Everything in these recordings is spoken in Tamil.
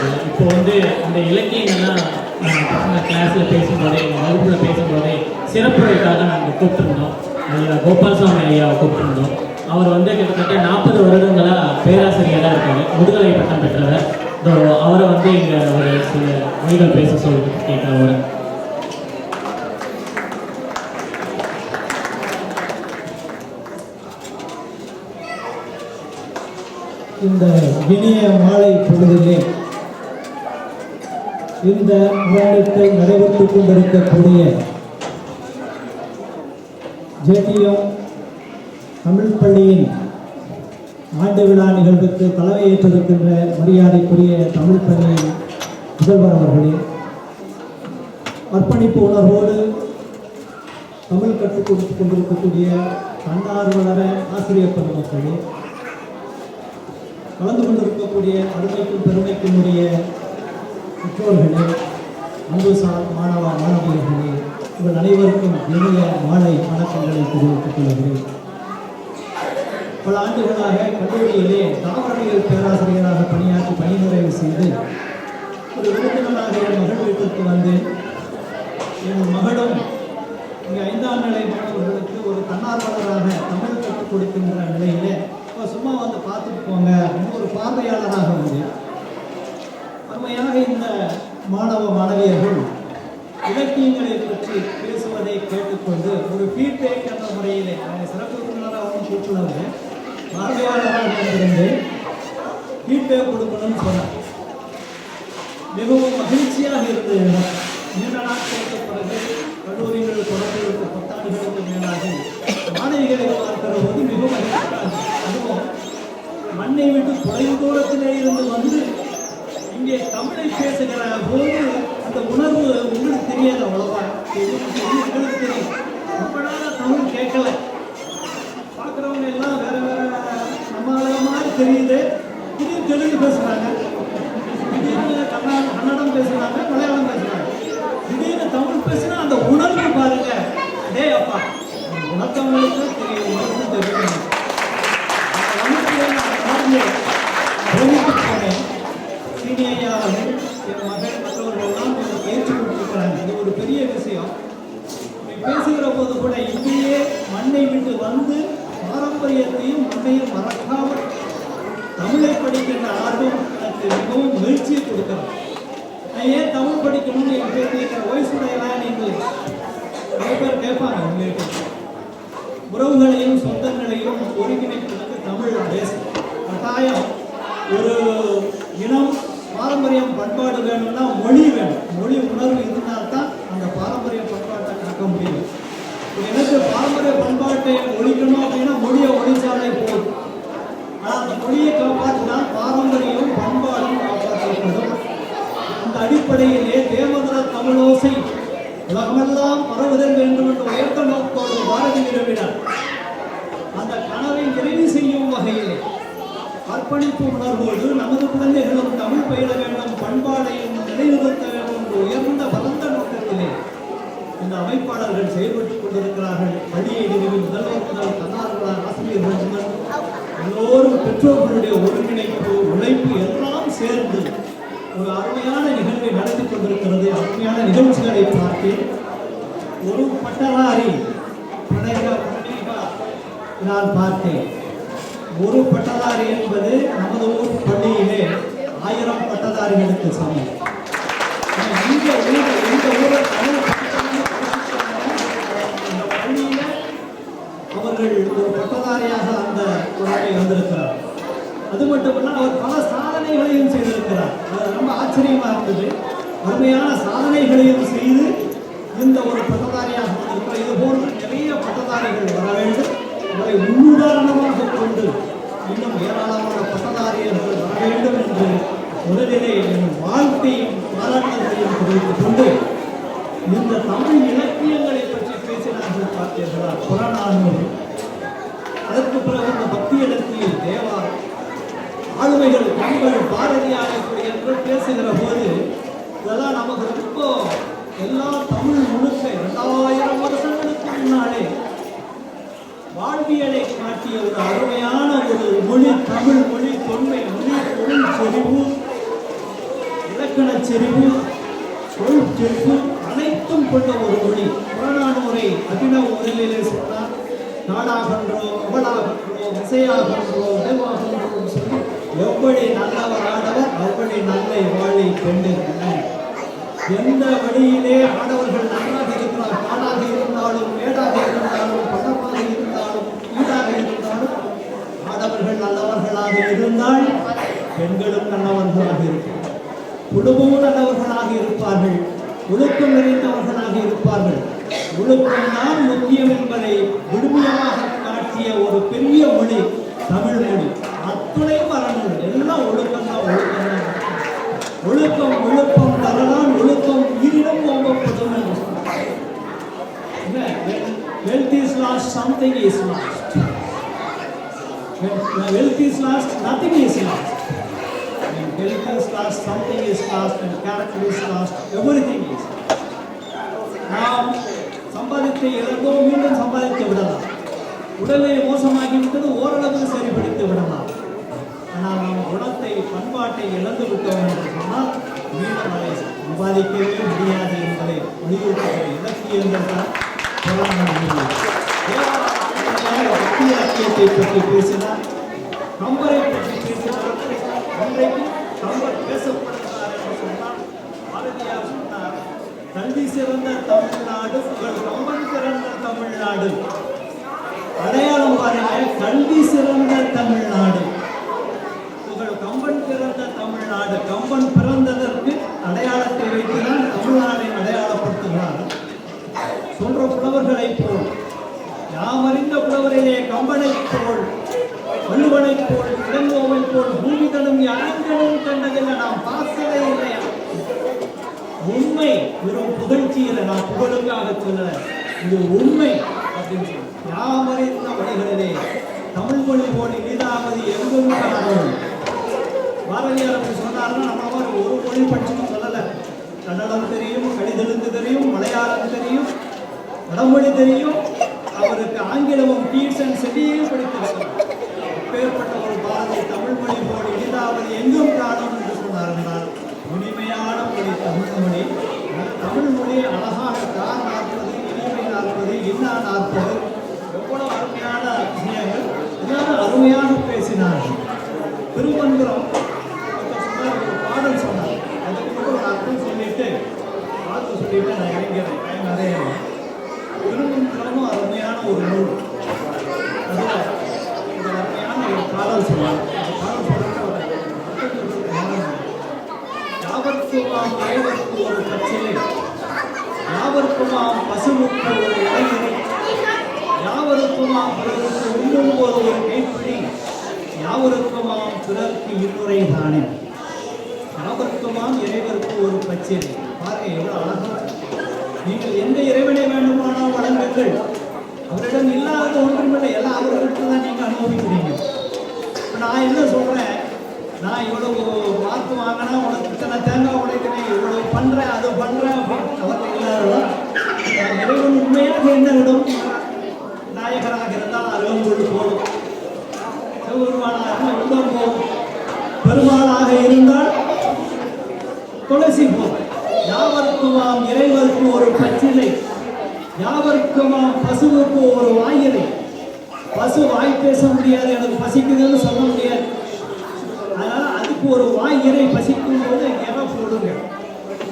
இருக்கு இப்போ வந்து இந்த இலக்கியங்கள்லாம் பசங்க கிளாஸில் பேசும்போதே எங்கள் வகுப்பில் பேசும்போதே சிறப்புரைக்காக நாங்கள் கூப்பிட்டுருந்தோம். ஐயா கோபால்சாமி ஐயாவை கூப்பிட்டுருந்தோம். அவர் வந்து கிட்டத்தட்ட நாற்பது வருடங்களாக பேராசிரியராக இருக்காரு. முதுகலை பட்டம் பெற்றவர். அவரை வந்து இங்கே ஒரு சில மொழிகள் பேச சொல்லி கேட்குறேன் இந்த இனிய மாலை பொழுதிலே இந்த விவாதத்தை நடைபெற்றுக் கொண்டிருக்கக்கூடிய ஜேடிஎம் தமிழ் பள்ளியின் ஆண்டு விழா நிகழ்வுக்கு தலைமையேற்றிருக்கின்ற மரியாதைக்குரிய தமிழ் பள்ளியின் முதல்வர் அவர்களே அர்ப்பணிப்பு உணர்வோடு தமிழ் கற்றுக் கொடுத்துக் கொண்டிருக்கக்கூடிய தன்னார்வலர ஆசிரியர் பெருமக்களே கலந்து கொண்டிருக்கக்கூடிய அருமைக்கும் பெருமைக்கும் உரிய பெற்றோர்களே அன்புசார் மாணவ மாணவியர்களே இவர் அனைவருக்கும் இனிய மாலை வணக்கங்களை தெரிவித்துக் கொள்கிறேன். பல ஆண்டுகளாக கல்லூரியிலே தாவரவியல் பேராசிரியராக பணியாற்றி பணி நிறைவு செய்து ஒரு விருந்தினராக என் மகள் வீட்டிற்கு வந்தேன். என் மகளும் இங்கே ஐந்தாம் நிலை மாணவர்களுக்கு ஒரு தன்னார்வலராக தமிழ் கற்றுக் கொடுக்கின்ற நிலையிலே இப்போ சும்மா வந்து பார்த்துட்டு போங்க ஒரு பார்வையாளராக வந்தேன். அருமையாக இந்த மாணவ மாணவியர்கள் இலக்கியங்களை பற்றி பேசுவதை கேட்டுக்கொண்டு ஒரு ஃபீட்பேக் என்ற முறையிலே நான் சிறப்பு விருந்தினராகவும் சொல்லுவாங்க பார்வையாளராக இருந்து ஃபீட்பேக் கொடுக்கணும்னு சொன்னார் மிகவும் மகிழ்ச்சியாக இருந்தது இடம். நீண்ட நாட்களுக்கு பிறகு கல்லூரிகள் தொடர்பு பத்தாண்டுகளுக்கு மேலாக மாணவிகளை பார்க்கிற போது மிகவும் மகிழ்ச்சியாக அதுவும் மண்ணை விட்டு தொலைவு தூரத்திலே இருந்து வந்து இங்கே தமிழை பேசுகிற போது அந்த உணர்வு உங்களுக்கு தெரியாது அவ்வளோவா உங்களுக்கு தெரியும், ரொம்ப நாளா தமிழ் கேட்கல பார்க்குறவங்க எல்லாம் வேற வேற நம்மள மாதிரி தெரியுது திடீர்னு தெலுங்கு பேசுறாங்க திடீர்னு கன்னட கன்னடம் பேசுறாங்க மலையாளம் பேசுறாங்க திடீர்னு தமிழ் பேசுனா அந்த உணர்வு பாருங்க டேய் அப்பா உணர்த்தவங்களுக்கு தெரியும் உணர்வு தெரியும் வகுப்பிலே நான் அமர்ந்து பிரமித்துப் போனேன். சீனி என் மகள் மற்றவர்கள் எல்லாம் பயிற்சி கொடுத்திருக்கிறாங்க. இது ஒரு பெரிய விஷயம். பேசுகிற போது கூட இங்கேயே மண்ணை விட்டு வந்து பாரம்பரியத்தையும் மண்ணையும் மறக்காமல் தமிழை படிக்கின்ற ஆர்வம் எனக்கு மிகவும் மகிழ்ச்சியை கொடுக்கிறது. நான் ஏன் தமிழ் படிக்கணும்னு என் பேசுகிற வயசுடையெல்லாம் நீங்கள் நிறைய பேர் கேட்பாங்க உங்களுக்கு உறவுகளையும் சொந்தங்களையும் ஒருங்கிணைப்பதற்கு தமிழ் பேச கட்டாயம் ஒரு இனம் பாரம்பரியம் பண்பாடு வேணும்னா மொழி வேணும். மொழி உணர்வு இருந்தால்தான் அந்த பாரம்பரிய பண்பாட்டை காக்க முடியும். எனக்கு பாரம்பரிய பண்பாட்டை ஒழிக்கணும் அப்படின்னா மொழியை ஒழிச்சாலே போதும். ஆனால் அந்த மொழியை காப்பாற்றினால் பாரம்பரியம் பண்பாடும் காப்பாற்றப்படும் அந்த அடிப்படையிலே தேவதர தமிழோசை உலகமெல்லாம் பரவுதல் வேண்டும் என்று உயர்த்த நோக்கோடு பாரதி விரும்பினார் அந்த கனவை நிறைவு செய்யும் வகையிலே அர்ப்பணிப்பு உணர்வோடு நமது குழந்தைகளும் தமிழ் பயில வேண்டும் பண்பாடையும் நிலைநிறுத்த வேண்டும் என்று உயர்ந்த பரந்த நோக்கத்திலே இந்த அமைப்பாளர்கள் செயல்பட்டுக் கொண்டிருக்கிறார்கள். பள்ளியை நிறுவி முதல்வர் முதல் தன்னார்வலர் ஆசிரியர்கள் முதல் எல்லோரும் பெற்றோர்களுடைய ஒருங்கிணைப்பு உழைப்பு எல்லாம் சேர்ந்து ஒரு அருமையான நிகழ்வை நடத்தி கொண்டிருக்கிறது. அருமையான நிகழ்ச்சிகளை பார்த்தேன். ஒரு பட்டதாரி நான் பார்த்தேன். பட்டதாரி என்பது நமது ஊர் பள்ளியிலே ஆயிரம் பட்டதாரிகளுக்கு சமம். ஆனா இந்த ஊர் இந்த ஊரை இந்த பள்ளியில அவர்கள் ஒரு பட்டதாரியாக அந்த குழந்தை வந்திருக்கிறார். அது மட்டுமல்ல அவர் பல சாதனைகளையும் செய்திருக்கிறார். அது ரொம்ப ஆச்சரியமா இருந்தது. அருமையான சாதனைகளையும் செய்து இந்த ஒரு பட்டதாரியாக வந்திருக்கிறார். இது போன்ற நிறைய பட்டதாரிகள் வர வேண்டும். அவரை முன்னுதாரணமாக கொண்டு இன்னும் ஏராளமான பட்டதாரியர்கள் வர வேண்டும் என்று முதலிலே என் வாழ்க்கையும் பாராட்டுதலையும் தெரிவித்துக் கொண்டு இந்த தமிழ் இலக்கியங்களை பற்றி பேசினார்கள் பார்த்தீர்களா? புறநானூறு. அதற்கு பிறகு இந்த பக்தி இலக்கியம் தேவாரம். ஆளுமைகள் கண்கள் பாரதியார் என்று பேசுகிற போது இதெல்லாம் நமக்கு ரொம்ப எல்லா தமிழ் முழுக்க இரண்டாயிரம் வருஷங்களுக்கு முன்னாலே வாழ்வியலை காட்டிய ஒரு அருமையான மொழி தமிழ் மொழி தொன்மை மொழி தொழில் செறிவு இலக்கண செறிவு சொற்செறிவு அனைத்தும் கொண்ட ஒரு மொழி. புறநானூரை அபினவ முதலிலே சொன்னார். நாடாகன்றோம் அவளாகன்றோம் இசையாகன்றோம் நிர்வாகன்றோம் சொல்லி எவ்வளி நல்லவர் ஆடவர் அவ்வளி நல்ல வாழை பெண்டு எந்த வழியிலே ஆடவர்கள் நன்றாக நல்லவர்களாக இருந்தால் பெண்களும் நல்லவர்களாக இருப்பார்கள். குடும்பமும் நல்லவர்களாக இருப்பார்கள். ஒழுக்கம் நிறைந்தவர்களாக இருப்பார்கள். ஒழுக்கம் தான் முக்கியம் என்பதை விடுமையாக காட்டிய ஒரு பெரிய மொழி தமிழ் மொழி. அத்துணை வரணும் எல்லாம் ஒழுக்கம் தான் ஒழுக்கம் தான். ஒழுக்கம் ஒழுக்கம் தரலாம் ஒழுக்கம் உயிரிடம் ஓம்பப்படும் wealth is lost something is lost. When when wealth is lost, nothing is lost. When wealth is lost, something is lost, When character is lost, everything is lost. நாம் சம்பாதித்து இழந்தோம் மீண்டும் சம்பாதித்து விடலாம் உடலை மோசமாகி விட்டது ஓரளவு சரிபடுத்தி விடலாம் ஆனால் நாம் குணத்தை பண்பாட்டை இழந்து விட்டோம் என்று சொன்னால் மீண்டும் அதை சம்பாதிக்கவே முடியாது என்பதை வலியுறுத்துகிற இலக்கியங்கள் தான் பற்றி பேசினார் பற்றி பேசினார் பேசப்படுகிறார் என்று சொன்னால் பாரதியார் சொன்னார் கல்வி சிறந்த தமிழ்நாடு கம்பன் சிறந்த தமிழ்நாடு அடையாளம் பாருங்க கல்வி சிறந்த தமிழ்நாடு புகழ் கம்பன் பிறந்த தமிழ்நாடு கம்பன் பிறந்ததற்கு அடையாளத்தை வைத்துதான் தமிழ்நாடை அடையாளப்படுத்துகிறார் சொல்ற புலவர்களை போல் யாவரின் அறிந்த கம்பனைப் போல் வள்ளுவனை போல் இளங்கோவை போல் பூமிகளும் யாங்களும் கண்டதில்லை நாம் பார்த்ததே இல்லையா உண்மை வெறும் புகழ்ச்சியில நான் புகழுக்காக சொல்லல. இது உண்மை அப்படின்னு சொல்லி. யாம் அறிந்த தமிழ் மொழி போல் இனிதாவது எங்கும் காணும் பாரதியார் அப்படி சொன்னார்னா நம்ம மாதிரி ஒரு மொழி படிச்சுன்னு சொல்லலை. கன்னடம் தெரியும் கடிதெழுத்து தெரியும் மலையாளம் தெரியும் வடமொழி தெரியும். அவருக்கு ஆங்கிலமும் டீஸ் அண்ட் செடியும் படித்திருக்கிறார் ஒரு பாரதி தமிழ் மொழி போல் இனிதாவது எங்கும் காணும் என்று சொன்னார் என்றால் இனிமையான மொழி தமிழ் மொழி. தமிழ் மொழி அழகாக கார் நாற்பது இனிமை நாற்பது இன்னா நாற்பது எவ்வளவு அருமையான விஷயங்கள் எல்லாரும் அருமையாக பேசினார்கள் திருமந்திரம் ஒருத்தர் சொன்னார், ஒரு பாடல் சொன்னார் அதுக்கு மட்டும் ஒரு அர்த்தம் சொல்லிட்டு பார்த்து சொல்லிட்டு நான் இறங்கிறேன் டைம் நிறைய இல்லை. திருமந்திரமும் அருமையான ஒரு நூல் அதுல இந்த அருமையான ஒரு பாடல் சொன்னார் அந்த பாடல் சொல்லிட்டு ஒரு அர்த்தத்தை சொல்லிட்டு மறந்தேன். யாவர்க்குமாம் இறைவனுக்கு ஒரு பச்சிலை யாவர்க்குமாம் பசுவுக்கு ஒரு இளைஞரை யாவருக்குமாம் பிறருக்கு உண்ணும் போது ஒரு கைப்பிடி யாவருக்குமாம் பிறருக்கு இன்னுரை தானே? யாவருக்குமாம் இறைவருக்கு ஒரு பச்சை பாருங்க எவ்வளவு அழகா நீங்கள் எந்த இறைவனை வேண்டுமானால் வழங்குங்கள் அவரிடம் இல்லாத ஒன்றுமில்லை. எல்லாம் அவர்கிட்ட தான் நீங்கள் அனுபவிக்கிறீங்க. இப்ப நான் என்ன சொல்றேன்? நான் இவ்வளவு வாக்கு வாங்கினா உனக்கு இத்தனை தேங்காய் உடைக்கிறேன் இவ்வளவு பண்றேன் அது பண்றேன். அப்படின்னு அவர்கள் இல்லாதவா நான் இறைவன் உண்மையாக என்ன விடும் நாயகராக இருந்தால் அருகம்புல் போடும் சிவபெருமானாக இருந்தால் உள்ளம் போகும் பெருமாளாக இருந்தால் துளசி போகும் யாவர்க்குமாம் இறைவருக்கு ஒரு பச்சிலை யாவர்க்குமாம் பசுவுக்கு ஒரு வாயிலை பசு வாய் பேச முடியாது எனக்கு பசிக்குதுன்னு சொல்ல முடியாது அதனால அதுக்கு ஒரு வாய் இறை பசிக்கும் போது இறை போடுங்க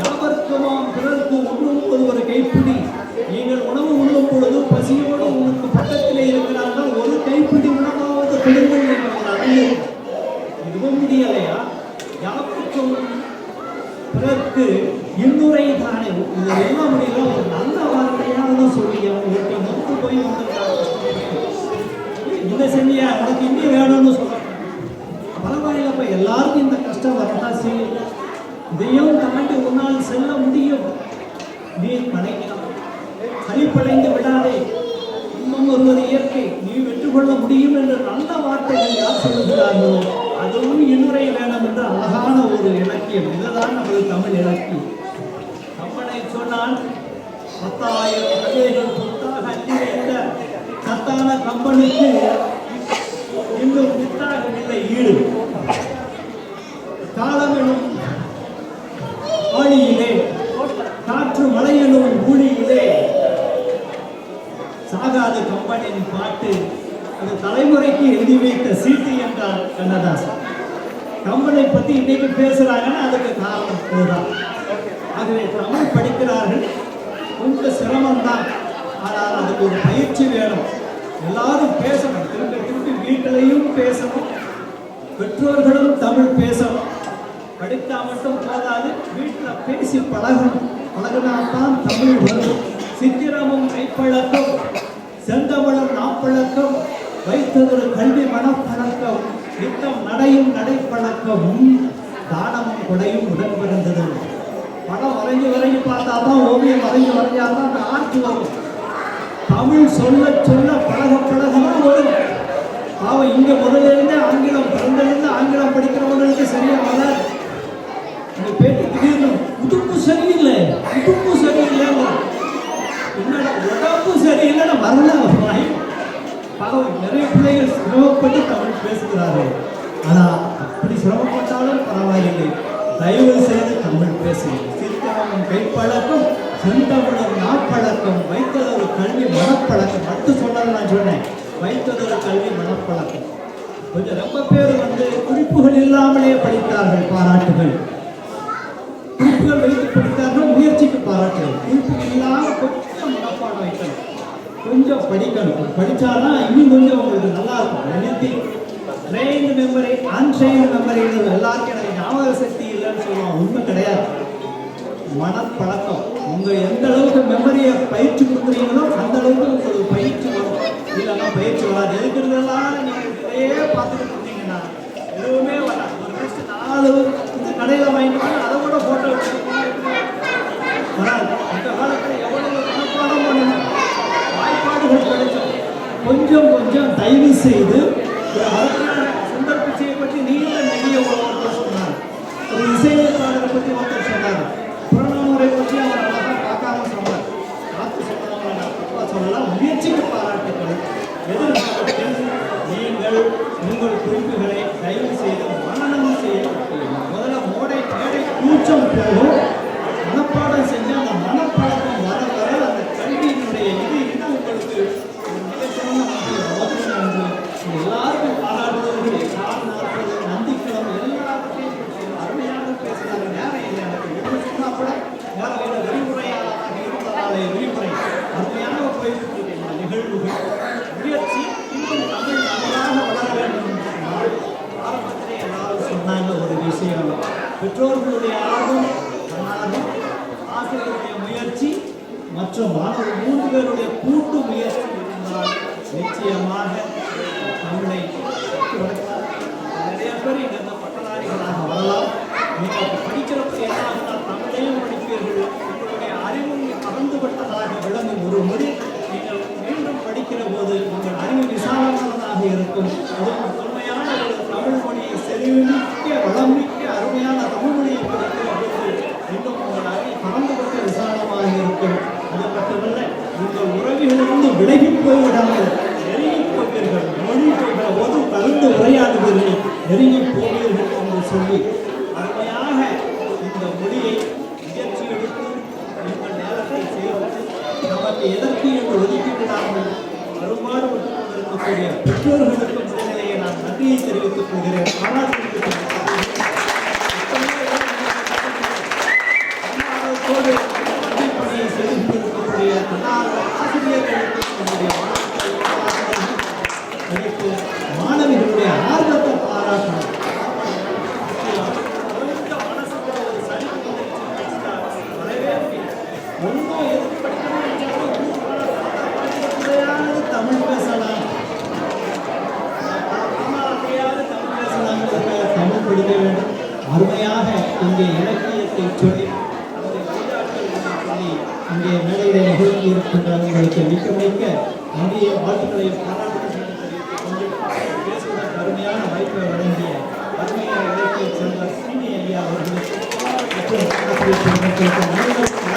யாவர்க்குமாம் பிறருக்கு உண்ணும் போது ஒரு கைப்பிடி நீங்கள் உணவு உண்ணும் பொழுது பசியோடு உங்களுக்கு பக்கத்தில் இருக்கிறார்கள் ஒரு கைப்பிடி உணவாவது கொடுங்கள் என்று ஒரு அறிவு இதுவும் முடியலையா யாவருக்கும் பிறர்க்கு இன்னுரை தானே இது எல்லாம் முடியல ஒரு நல்ல வார்த்தையாவது சொல்லி அவங்களுக்கு நொந்து போய் வந்திருக்காங்க இதை செஞ்சியா உனக்கு இன்னும் வேணும்னு சொல்றாங்க பரவாயில்லப்ப எல்லாருக்கும் இந்த கஷ்டம் வரதான் செய்யும் இதையும் தாண்டி ஒரு நாள் செல்ல முடியும் நீ படைக்கலாம் சலிப்படைந்து விடாதே. இன்னும் ஒருவது இயற்கை நீ வெற்றி கொள்ள முடியும் என்று நல்ல வார்த்தைகள் யார் சொல்லுகிறார்களோ அதுவும் இன்னுரை வேணும் என்ற அழகான ஒரு இலக்கியம். இதுதான் நமது தமிழ் இலக்கியம். கம்பனை சொன்னால் பத்தாயிரம் கதைகள் புத்தாக அள்ளி சத்தான கம்பனுக்கு இன்னும் வித்தாகவில்லை ஈடு. காலம் எனும் மலையனும் எனும் சாகாத கம்பனின் பாட்டு அது தலைமுறைக்கு எழுதி வைத்த சீட்டு என்றார் கண்ணதாசன். கம்பனை பத்தி இன்னைக்கு பேசுறாங்கன்னா அதுக்கு காரணம் இதுதான். ஆகவே தமிழ் படிக்கிறார்கள். கொஞ்சம் சிரமம்தான். ஆனால் அதுக்கு ஒரு பயிற்சி வேணும். எல்லாரும் பேசணும். திரும்ப திருப்பி வீட்டிலையும் பேசணும். பெற்றோர்களும் தமிழ் பேசணும். படித்தா மட்டும் போதாது. வீட்டில் பேசி பழகணும். பழகினால்தான் தமிழ் வரும். சித்திரமும் கைப்பழக்கம் செந்தமிழர் நாப்பழக்கம் வைத்ததொரு கல்வி மனப்பழக்கம் நித்தம் நடையும் நடைப்பழக்கமும் தானமும் கொடையும் உடன் பிறந்தது படம் வரைஞ்சு வரைஞ்சி பார்த்தா தான் ஓவியம் வரைஞ்சு வரைஞ்சாதான் அந்த ஆர்ட் வரும். தமிழ் சொல்ல சொல்ல பழக பழக வரும். பாவம் இங்க முதலிருந்து ஆங்கிலம் பிறந்திருந்து ஆங்கிலம் படிக்கிறவங்களுக்கு சரியா வராது. இந்த பேட்டி திடீர்னு உடுப்பு சரியில்லை உடுப்பு என்னடா உடம்பு சரியில்லைன்னு வரல வாய் பாவம் நிறைய பிள்ளைகள் சிரமப்பட்டு தமிழ் பேசுகிறார்கள். ஆனா அப்படி சிரமப்பட்டாலும் பரவாயில்லை. தயவு செய்து தமிழ் பேசுங்கள் சித்தனமும் கைப்பழக்கம் செந்தமிழர் நாப்பழக்கம் வைத்ததொரு கல்வி மனப்பழக்கம். மட்டும் சொன்னது நான் சொன்னேன். வைத்ததொரு கல்வி மனப்பழக்கம். கொஞ்சம் ரொம்ப பேர் வந்து குறிப்புகள் இல்லாமலே படித்தார்கள் பாராட்டுகள். குறிப்புகள் வைத்து படித்தார்கள் முயற்சிக்கு பாராட்டுகள். குறிப்புகள் இல்லாமல் கொஞ்சம் படிக்கணும். படித்தாதான் இன்னும் கொஞ்சம் உங்களுக்கு நல்லா இருக்கும் நினைத்தி ட்ரெயின் மெமரி அன்ட்ரெயின் மெமரி எல்லாருக்கும் எனக்கு ஞாபக சக்தி இல்லைன்னு சொல்லுவோம் உண்மை கிடையாது. மனப்பழக்கம். உங்கள் எந்த அளவுக்கு மெமரியை பயிற்சி கொடுக்குறீங்களோ அந்த அளவுக்கு உங்களுக்கு பயிற்சி வரும். இல்லைன்னா பயிற்சி வராது. இருக்கிறதெல்லாம் நீங்கள் இதையே பார்த்துட்டு இருந்தீங்கன்னா எதுவுமே வராது. ஒரு நிமிஷம் நாலு இந்த கடையில் வாங்கிட்டு வாங்க, அதை கூட ஃபோட்டோ வராது. இந்த காலத்தில் கொஞ்சம் கொஞ்சம் தயவு செய்து சுந்தர் பிச்சையை பற்றி நீண்ட நெடிய ஒருவர் சொன்னார். ஒரு இசையமைப்பாளரை பற்றி ஒருத்தர் சொன்னார். புறநானூரை பற்றி அவர் அழகாக பார்க்காம சொன்னார். பார்த்து சொன்னவங்க சொல்லலாம். முயற்சிக்கு பாராட்டுக்கள். எதிர்பார்க்கிறேன் நீங்கள் உங்கள் குறிப்புகளை தயவு செய்து மனநம் செய்ய முதல்ல மோடை மேடை கூச்சம் போகும். निश्चय हमार है। हम tư đang được நன்றிய வாழ்த்துக்களையும் பாராட்டுகளையும் பேசுவதற்கு அருமையான வாய்ப்பை வழங்கிய அருமையான இலக்கிய சென்ற சீனி ஐயா அவர்களுக்கு மற்றும் ஆசிரியர்